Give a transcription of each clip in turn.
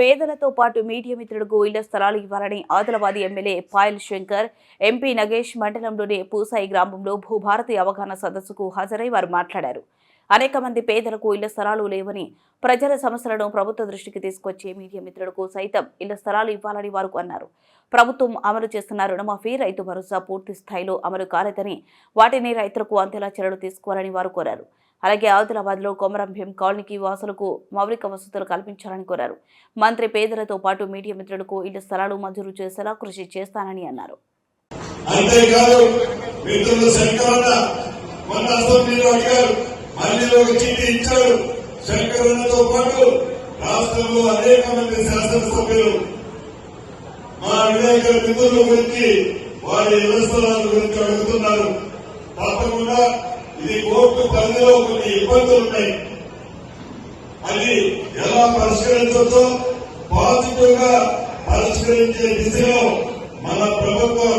పేదలతో పాటు మీడియా మిత్రులకు ఇళ్ళ స్థలాలు ఇవ్వాలని ఆదిలాబాద్ ఎమ్మెల్యే పాయల్ శంకర్ ఎంపీ నగేష్ మండలంలోని పూసాయి గ్రామంలో భూభారతి అవగాహన సదస్సుకు హాజరై వారు మాట్లాడారు. అనేక మంది పేదలకు ఇళ్ళ స్థలాలు లేవని ప్రజల సమస్యలను ప్రభుత్వ దృష్టికి తీసుకొచ్చే మీడియా మిత్రులకు సైతం ఇళ్ళ స్థలాలు ఇవ్వాలని వారు అన్నారు. ప్రభుత్వం అమలు చేస్తున్న రుణమాఫీ రైతు భరోసా పూర్తి స్థాయిలో అమలు కాలేదని వాటిని రైతులకు అందేలా చర్యలు తీసుకోవాలని వారు కోరారు. అలాగే ఆదిలాబాద్లో కొమరం భీం కాలనీకి వాసులకు మౌలిక వసతులు కల్పించాలని కోరారు. మంత్రి పేదలతో పాటు మీడియా మిత్రులకు ఇళ్ళ స్థలాలు మంజూరు చేసేలా కృషి చేస్తానని అన్నారు. అంతేకాదు మిత్రులు శంకరన్న మొన్న అసెంబ్లీలో అడిగారు అల్లిలోకి ఒక చీటీ ఇచ్చాడు శంకరన్నతో పాటు రాష్ట్రంలో అనేక మంది శాసనసభ్యులు. మా వినాయకుల నిధుల గురించి వారి వ్యవస్థల గురించి అడుగుతున్నారు. తప్పకుండా ఇది కోర్టు పరిధిలో కొన్ని ఇబ్బందులు ఉన్నాయి. అది ఎలా పరిష్కరించవచ్చో పాజిటివ్గా పరిష్కరించే దిశలో మన ప్రభుత్వం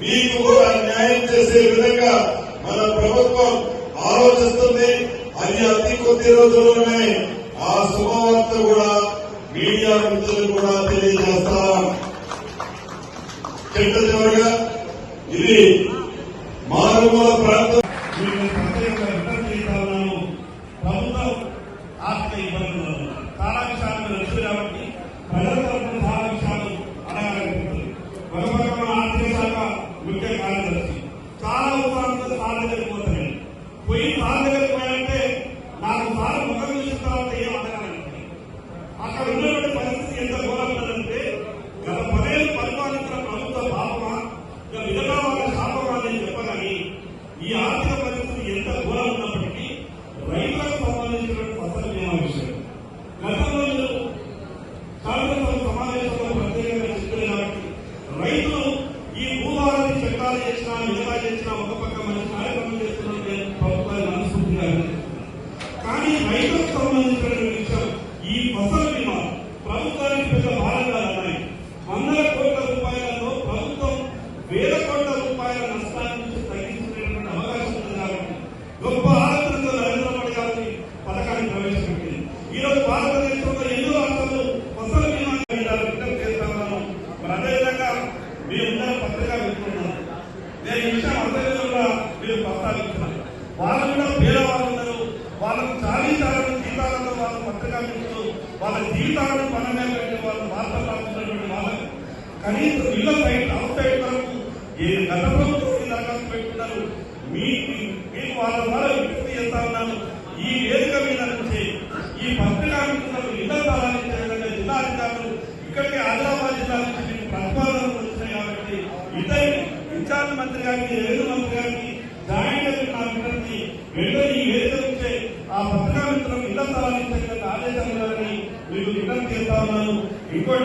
మీకు కూడా న్యాయం చేసే విధంగా మన ప్రభుత్వం ఆలోచిస్తుంది. అది అతి కొద్ది రోజుల్లోనే ఆ శుభవార్త కూడా మీడియా మిత్రులు కూడా తెలియజేస్తాం. చెట్ట చివరిగా ఇది మారుమూల ప్రాంతం. ప్రత్యేకంగా విజ్ఞప్తి చేస్తా ఉన్నాను. ప్రభుత్వం ఆర్థిక ఇబ్బందులు రైతులకు సంబంధించిన ఫసల్ బీమా విషయం గతంలో మీరు సమావేశంలో ప్రత్యేకంగా చెప్పిన కాబట్టి రైతులు ఈ భూభారాన్ని చట్టాలు చేసినా మిగతా చేసినా ఒక పక్క మంచి కార్యక్రమం చేస్తున్నట్టు ప్రభుత్వాన్ని అనుసరించారు కానీ రైతులకు సంబంధించిన విషయం ఈ ఫసల్ బీమా ప్రభుత్వానికి పెద్ద భారంగా ఉన్నాయి. వందల మీరు వాళ్ళు కూడా పేదవాళ్ళు ఉన్నారు. వాళ్ళకు చాలీ చాలని జీతాలతో వాళ్ళు పత్రికా మిత్రులు వాళ్ళ జీవితాలను పనమే పెట్టి వాళ్ళు వార్తలు రాస్తున్నటువంటి వాళ్ళకు. కనీసం ఇళ్ళ సైడ్ అవుట్ సైడ్ వరకు ఏ గత ప్రభుత్వం దరఖాస్తు పెట్టుకున్నారు. మీకు మీకు వాళ్ళ ద్వారా విజ్ఞప్తి చేస్తా ఉన్నాను. ఈ వేదిక మీద నుంచి ఈ పత్రికా మిత్రులకు ఇళ్ళ స్థలాలు విధంగా జిల్లా అధికారులు ఇక్కడికి ఆదిలాబాద్ జిల్లా నుంచి మీకు ప్రతిపాదనలు వచ్చినాయి కాబట్టి ఇద్దరి ఇన్ఛార్జ్ మంత్రి గారికి రెవెన్యూ మంత్రి గారికి జాయింట్ డైరెక్టర్ నా వెంటనే ఈ వేదిక నుంచే ఆ పత్రికా మిత్రులకు ఇళ్ళ స్థలాలు ఇచ్చే ఆదేశాలు ఇవ్వాలని మీకు విజ్ఞప్తి చేస్తా ఉన్నాను. ఇంకోటి